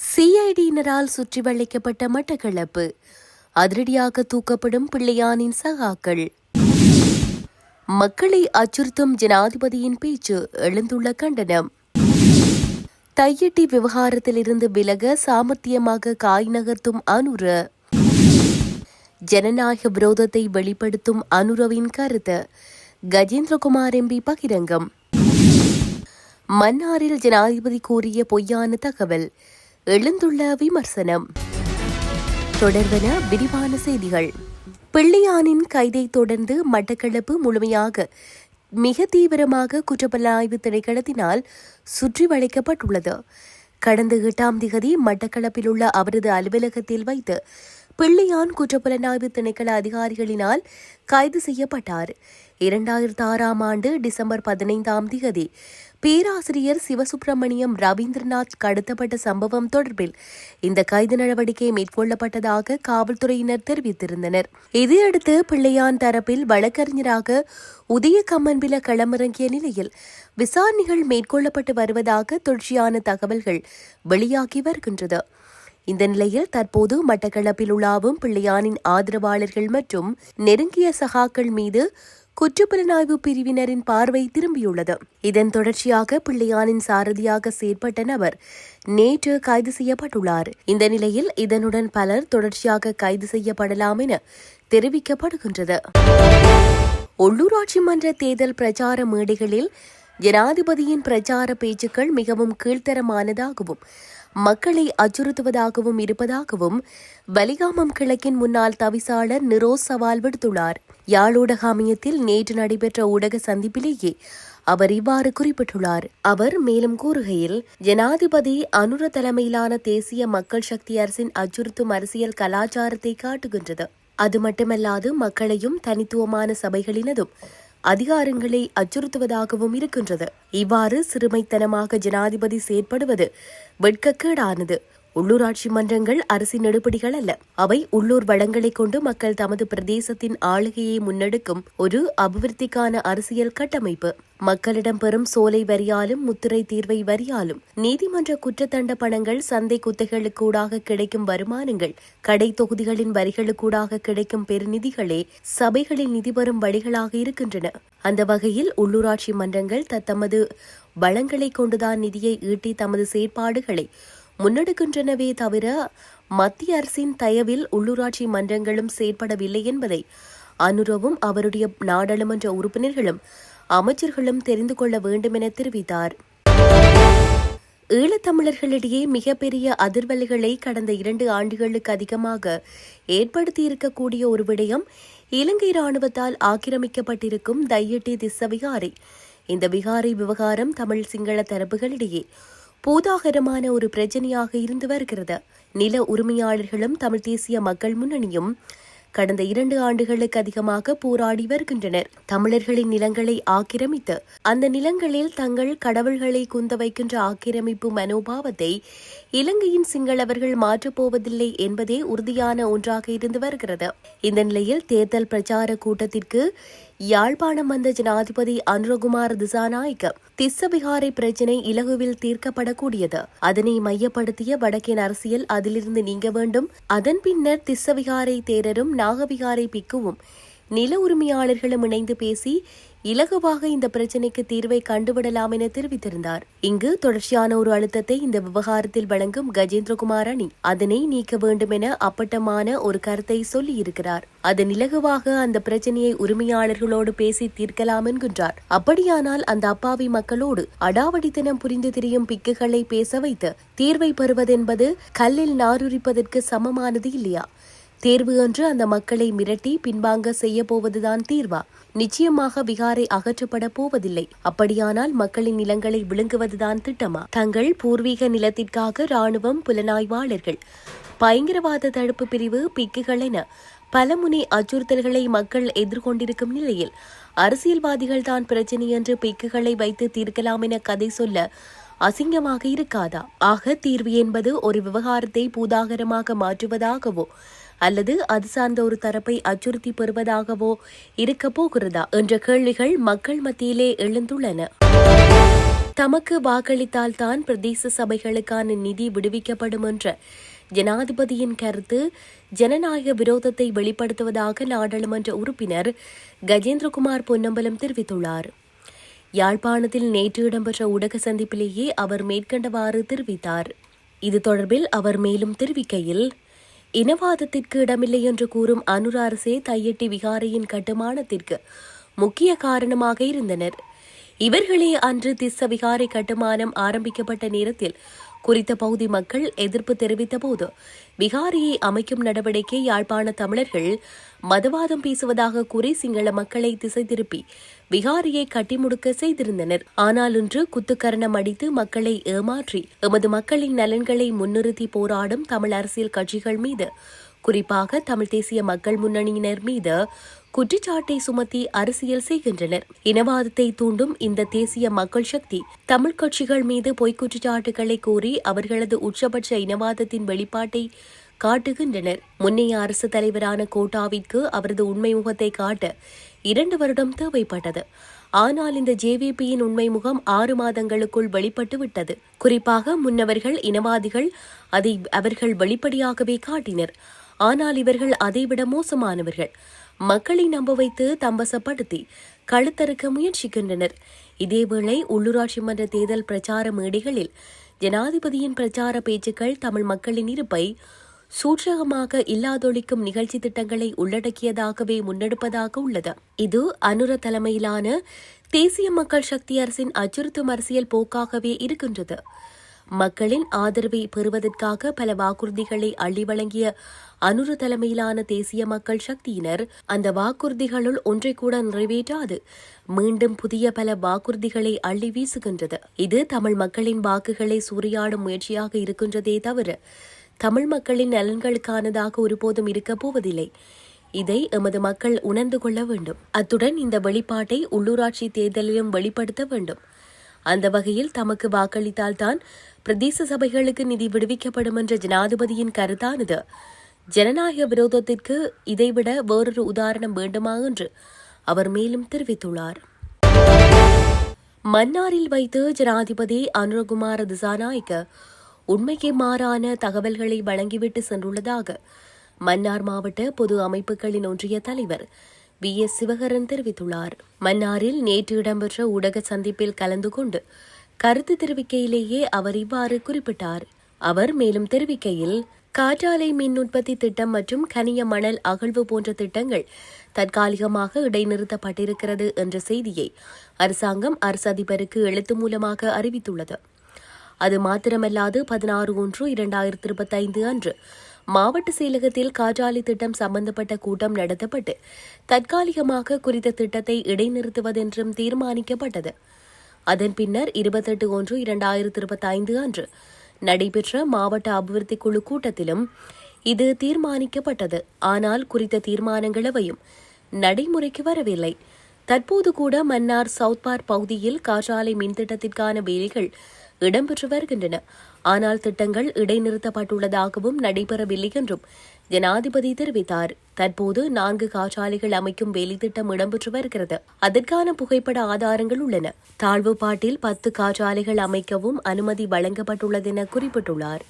சிஐடியினரால் சுற்றி வளைக்கப்பட்ட மட்டக்களப்பு. அதிரடியாக தூக்கப்படும் பிள்ளையானின் சகாக்கள். மக்களை அச்சுறுத்தும் ஜனாதிபதியின் பேச்சு எழுந்துள்ள கண்டனம். தையட்டி விவகாரத்திலிருந்து விலக சாமர்த்தியமாக காய் நகர்த்தும் அனுர. ஜனநாயக விரோதத்தை வெளிப்படுத்தும் அனுரவின் கருத்து. கஜேந்திரகுமார் எம்பி பகிரங்கம். மன்னாரில் ஜனாதிபதி கூறிய பொய்யான தகவல். எழுந்துள்ள விமர்சனம். தொடர்வன விரிவான செய்திகள். பிள்ளையானின் கைதை தொடர்ந்து மட்டக்களப்பு முழுமையாக மிக தீவிரமாக குற்றப்புலனாய்வு திணைக்களத்தினால் சுற்றி வளைக்கப்பட்டுள்ளது. கடந்த எட்டாம் திகதி மட்டக்களப்பில் உள்ள அவரது அலுவலகத்தில் வைத்து பிள்ளையான் குற்றப்புலனாய்வு திணைக்கள அதிகாரிகளினால் கைது செய்யப்பட்டார். இரண்டாயிரத்தி ஆறாம் ஆண்டு டிசம்பர் பதினைந்தாம் தேதி பேராசிரியர் சிவசுப்பிரமணியம் ரவீந்திரநாத் கடத்தப்பட்ட சம்பவம் தொடர்பில் இந்த கைது நடவடிக்கை மேற்கொள்ளப்பட்டதாக காவல்துறையினர் தெரிவித்திருந்தனர். இதையடுத்து பிள்ளையான் தரப்பில் வழக்கறிஞராக உதய கம்மன்பில களமிறங்கிய நிலையில் விசாரணைகள் மேற்கொள்ளப்பட்டு வருவதாக தொடர்ச்சியான தகவல்கள் வெளியாகி வருகின்றது. இந்த நிலையில் தற்போது மட்டக்களப்பில் உலாவும் பிள்ளையானின் ஆதரவாளர்கள் மற்றும் நெருங்கிய சகாக்கள் மீது குற்றப்புலனாய்வு பிரிவினரின் பார்வை திரும்பியுள்ளது. இதன் தொடர்ச்சியாக பிள்ளையானின் சாரதியாக செயற்பட்ட நபர் நேற்று கைது செய்யப்பட்டுள்ளார். இந்த நிலையில் இதனுடன் பலர் தொடர்ச்சியாக கைது செய்யப்படலாம் என தெரிவிக்கப்படுகின்றது. உள்ளூராட்சி மன்ற தேர்தல் பிரச்சார மேடைகளில் ஜனாதிபதியின் பிரச்சார பேச்சுக்கள் மிகவும் கீழ்த்தரமானதாகவும் மக்களை அச்சுறுத்துவதாகவும் இருப்பதாகவும் வலிகாமம் கிழக்கின் முன்னாள் தவிசாளர் நிரோஸ் சவால் விடுத்துள்ளார். யாழூடகாமியத்தில் நேற்று நடைபெற்ற ஊடக சந்திப்பிலேயே அவர் இவ்வாறு குறிப்பிட்டுள்ளார். அவர் மேலும் கூறுகையில் ஜனாதிபதி அனுர தலைமையிலான தேசிய மக்கள் சக்தி அரசின் அச்சுறுத்தும் அரசியல் கலாச்சாரத்தை காட்டுகின்றது. அது மட்டுமல்லாது மக்களையும் தனித்துவமான சபைகளினதும் அதிகாரங்களை அச்சுறுத்துவதாகவும் இருக்கின்றது. இவ்வாறு சிறுமைத்தனமாக ஜனாதிபதி செயற்படுவது வெட்கக்கேடானது. உள்ளூராட்சி மன்றங்கள் அரசின் நெடுபடிகள் அல்ல. அவை உள்ளூர் வளங்களை கொண்டு மக்கள் தமது பிரதேசத்தின் ஆளுகையை முன்னெடுக்கும் ஒரு அபிவிருத்திக்கான அரசியல் கட்டமைப்பு. மக்களிடம் பெறும் சோலை வரியாலும் முத்திரை தீர்வை வரியாலும் நீதிமன்ற குற்றத்தண்ட பணங்கள் சந்தை குத்தைகளுக்கூடாக கிடைக்கும் வருமானங்கள் கடை தொகுதிகளின் வரிகளுக்கூடாக கிடைக்கும் பெருநிதிகளே சபைகளில் நிதி பெறும் வழிகளாக இருக்கின்றன. அந்த வகையில் உள்ளூராட்சி மன்றங்கள் தத்தமது வளங்களை கொண்டுதான் நிதியை ஈட்டி தமது செயற்பாடுகளை முன்னெடுக்கின்றனவே தவிர மத்திய அரசின் தயவில் உள்ளூராட்சி மன்றங்களும் செயற்படவில்லை என்பதை அனுரவும் அவருடைய நாடாளுமன்ற உறுப்பினர்களும் அமைச்சர்களும் தெரிந்து கொள்ள வேண்டும் என தெரிவித்தார். ஈழத்தமிழர்களிடையே மிகப்பெரிய அதிர்வலைகளை கடந்த இரண்டு ஆண்டுகளுக்கு அதிகமாக ஏற்படுத்தியிருக்கக்கூடிய ஒரு விடயம் இலங்கை ராணுவத்தால் ஆக்கிரமிக்கப்பட்டிருக்கும் தையட்டி திஸ்ஸ இந்த விகாரை விவகாரம் தமிழ் சிங்கள தரப்புகளிடையே பூதாகரமான ஒரு பிரச்சனையாக இருந்து வருகிறது. நில உரிமையாளர்களும் தமிழ் தேசிய மக்கள் முன்னணியும் கடந்த இரண்டு ஆண்டுகளுக்கு அதிகமாக போராடி வருகின்றனர். தமிழர்களின் நிலங்களை ஆக்கிரமித்து அந்த நிலங்களில் தங்கள் கடவுள்களை குந்த வைக்கின்ற ஆக்கிரமிப்பு மனோபாவத்தை இலங்கையின் சிங்களவர்கள் மாற்றப்போவதில்லை என்பதே உறுதியான ஒன்றாக இருந்து வருகிறது. இந்த நிலையில் தேர்தல் பிரச்சார கூட்டத்திற்கு யாழ்ப்பாணம் வந்த ஜனாதிபதி அனுரகுமார் திசாநாயக்க திஸ்ஸபிகாரை பிரச்சினை இலகுவில் தீர்க்கப்படக்கூடியது. அதனை மையப்படுத்திய வடக்கின் அரசியல் அதிலிருந்து நீங்க வேண்டும். அதன் பின்னர் திஸ்ஸவிகாரை தேரரும் நாகவிகாரை பிக்குவும் நில உரிமையாளர்களும் இணைந்து பேசி இலகுவாக இந்த பிரச்சினைக்கு தீர்வை கண்டுவிடலாம் என தெரிவித்திருந்தார். இங்கு தொடர்ச்சியான ஒரு அழுத்தத்தை இந்த விவகாரத்தில் வழங்கும் கஜேந்திரகுமார் அணி அதனை நீக்க வேண்டும் என அப்பட்டமான ஒரு கருத்தை சொல்லியிருக்கிறார். அது இலகுவாக அந்த பிரச்சனையை உரிமையாளர்களோடு பேசி தீர்க்கலாம் என்கின்றார். அப்படியானால் அந்த அப்பாவி மக்களோடு அடாவடித்தனம் புரிந்து திரியும் பிக்குகளை பேச வைத்து தீர்வை பெறுவதென்பது கல்லில் நாருரிப்பதற்கு சமமானது இல்லையா? தேர்வு என்று அந்த மக்களை மிரட்டி பின்வாங்க செய்ய போவதுதான் தீர்வா. நிச்சயமாக விகாரை அகற்றப்பட போவதில்லை. அப்படியானால் மக்களின் நிலங்களை விழுங்குவதுதான் திட்டமா? தங்கள் பூர்வீக நிலத்திற்காக ராணுவம் புலனாய்வாளர்கள். பயங்கரவாத தடுப்பு பிரிவு பிக்குகள் என பலமுனை அச்சுறுத்தல்களை மக்கள் எதிர்கொண்டிருக்கும் நிலையில் அரசியல்வாதிகள் தான் பிரச்சனை என்று பிக்குகளை வைத்து தீர்க்கலாம் என கதை சொல்ல அசிங்கமாக இருக்காதா? ஆக தீர்வு என்பது ஒரு விவகாரத்தை பூதாகரமாக மாற்றுவதாகவோ அல்லது அது சார்ந்த ஒரு தரப்பை அச்சுறுத்தி பெறுவதாகவோ இருக்கப் போகிறதா என்ற கேள்விகள் மக்கள் மத்தியிலே எழுந்துள்ளன. தமக்கு வாக்களித்தால் தான் பிரதேச சபைகளுக்கான நிதி விடுவிக்கப்படும் என்ற ஜனாதிபதியின் கருத்து ஜனநாயக விரோதத்தை வெளிப்படுத்துவதாக நாடாளுமன்ற உறுப்பினர் கஜேந்திரகுமார் பொன்னம்பலம் தெரிவித்துள்ளார். யாழ்ப்பாணத்தில் நேற்று இடம்பெற்ற ஊடக சந்திப்பிலேயே அவர் மேற்கண்டவாறு தெரிவித்தார். இது தொடர்பில் அவர் மேலும் தெரிவிக்கையில் இனவாதத்திற்கு இடமில்லை என்று கூறும் அனுர அரசே தையட்டி விகாரையின் கட்டுமானத்திற்கு முக்கிய காரணமாக இருந்தனர். இவர்களே அன்று திஸ்ஸ விகாரை கட்டுமானம் ஆரம்பிக்கப்பட்ட நேரத்தில் குறித்த பகுதி மக்கள் எதிர்ப்பு தெரிவித்த போது விகாரியை அமைக்கும் நடவடிக்கை யாழ்ப்பாண தமிழர்கள் மதவாதம் பேசுவதாக கூறி சிங்கள மக்களை திசை திருப்பி விகாரியை கட்டி முடுக்க செய்திருந்தனர். ஆனால் இன்று குத்துக்கரணம் அடித்து மக்களை ஏமாற்றி எமது மக்களின் நலன்களை முன்னிறுத்தி போராடும் தமிழ் அரசியல் கட்சிகள் மீது குறிப்பாக தமிழ் தேசிய மக்கள் முன்னணியினர் மீது குற்றச்சாட்டை சுமத்தி அரசியல் செய்கின்றனர். இனவாதத்தை தூண்டும் இந்த தேசிய மக்கள் சக்தி தமிழ் கட்சிகள் மீது பொய்க் குற்றச்சாட்டுகளை கூறி அவர்களது உச்சபட்ச இனவாதத்தின் வெளிப்பாட்டை காட்டுகின்றனர். முன்னைய அரசு தலைவரான கோட்டாவிற்கு அவரது உண்மை முகத்தை காட்ட இரண்டு வருடம் தேவைப்பட்டது. ஆனால் இந்த ஜேவிபியின் உண்மை முகம் ஆறு மாதங்களுக்குள் வெளிப்பட்டு விட்டது. குறிப்பாக முன்னவர்கள் இனவாதிகள் அதை அவர்கள் வெளிப்படையாகவே காட்டினர். ஆனால் இவர்கள் அதைவிட மோசமானவர்கள். மக்களை நம்ப வைத்து தம்பசப்படுத்தி கழுத்தறுக்க முயற்சிக்கின்றனர். இதேவேளை உள்ளூராட்சி மன்ற தேர்தல் பிரச்சார மேடைகளில் ஜனாதிபதியின் பிரச்சார பேச்சுக்கள் தமிழ் மக்களின் இருப்பை சூட்சகமாக இல்லாதொழிக்கும் நிகழ்ச்சி திட்டங்களை உள்ளடக்கியதாகவே முன்னெடுப்பதாக உள்ளது. இது அனுர தலைமையிலான தேசிய மக்கள் சக்தி அரசின் அச்சுறுத்தும் அரசியல் போக்காகவே இருக்கின்றது. மக்களின் ஆதரவை பெறுவதற்காக பல வாக்குறுதிகளை அள்ளி வழங்கிய அனுர தலைமையிலான தேசிய மக்கள் சக்தியினர் அந்த வாக்குறுதிகளுள் ஒன்றை கூட நிறைவேற்றாது. மீண்டும் புதிய பல வாக்குறுதிகளை அள்ளி வீசுகின்றது. இது தமிழ் மக்களின் வாக்குகளை சூறையாடும் முயற்சியாக இருக்கின்றதே தவிர தமிழ் மக்களின் நலன்களுக்கானதாக ஒருபோதும் இருக்கப் போவதில்லை. இதை எமது மக்கள் உணர்ந்து கொள்ள வேண்டும். அத்துடன் இந்த வெளிப்பாட்டை உள்ளூராட்சி தேர்தலிலும் வெளிப்படுத்த வேண்டும். அந்த வகையில் தமக்கு வாக்களித்தால்தான் பிரதேச சபைகளுக்கு நிதி விடுவிக்கப்படும் என்ற ஜனாதிபதியின் கருத்தானது. ஜனநாயக விரோதத்திற்கு இதைவிட வேறொரு உதாரணம் வேண்டுமா என்று அவர் மேலும் தெரிவித்துள்ளார். மன்னாரில் வைத்து ஜனாதிபதி அனுரகுமார திசாநாயக்க உண்மைக்கு மாறான தகவல்களை வழங்கிவிட்டு சென்றுள்ளதாக மன்னார் மாவட்ட பொது அமைப்புகளின் ஒன்றிய தலைவர் வி. எஸ். சிவகரன் தெரிவித்துள்ளார். மன்னாரில் நேற்று இடம்பெற்ற ஊடக சந்திப்பில் கலந்து கொண்டு கருத்து தெரிவிக்கையிலேயே அவர் இவ்வாறு குறிப்பிட்டார். அவர் மேலும் தெரிவிக்கையில் காற்றாலை மின் உற்பத்தி திட்டம் மற்றும் கனிய மணல் அகழ்வு போன்ற திட்டங்கள் தற்காலிகமாக இடைநிறுத்தப்பட்டிருக்கிறது என்ற செய்தியை அரசாங்கம் அரசு அதிபருக்கு எழுத்து மூலமாக அறிவித்துள்ளது. அது மாத்திரமல்லாது பதினாறு ஒன்று இரண்டாயிரத்தி இருபத்தைந்து அன்று. மாவட்ட செயலகத்தில் காற்றாலை திட்டம் சம்பந்தப்பட்ட கூட்டம் நடத்தப்பட்டு தற்காலிகமாக குறித்த திட்டத்தை இடைநிறுத்துவதென்றும் தீர்மானிக்கப்பட்டது. அதன் பின்னர் இருபத்தெட்டு ஒன்று இரண்டாயிரத்தி இருபத்தி ஐந்து அன்று நடைபெற்ற மாவட்ட அபிவிருத்தி குழு கூட்டத்திலும் இது தீர்மானிக்கப்பட்டது. ஆனால் குறித்த தீர்மானங்களவையும் நடைமுறைக்கு வரவில்லை. தற்போது கூட மன்னார் சவுத்பார் பகுதியில் காற்றாலை மின்திட்டத்திற்கான வேலைகள் இடம்பெற்று வருகின்றன. ஆனால் திட்டங்கள் இடைநிறுத்தப்பட்டுள்ளதாகவும் நடைபெறவில்லை என்றும் ஜனாதிபதி தெரிவித்தார். தற்போது நான்கு காற்றாலைகள் அமைக்கும் வேலைத்திட்டம் இடம்பெற்று வருகிறது. அதற்கான புகைப்பட ஆதாரங்கள் உள்ளன. தாழ்வுப்பாட்டில் பத்து காற்றாலைகள் அமைக்கவும் அனுமதி வழங்கப்பட்டுள்ளதென குறிப்பிட்டுள்ளார்.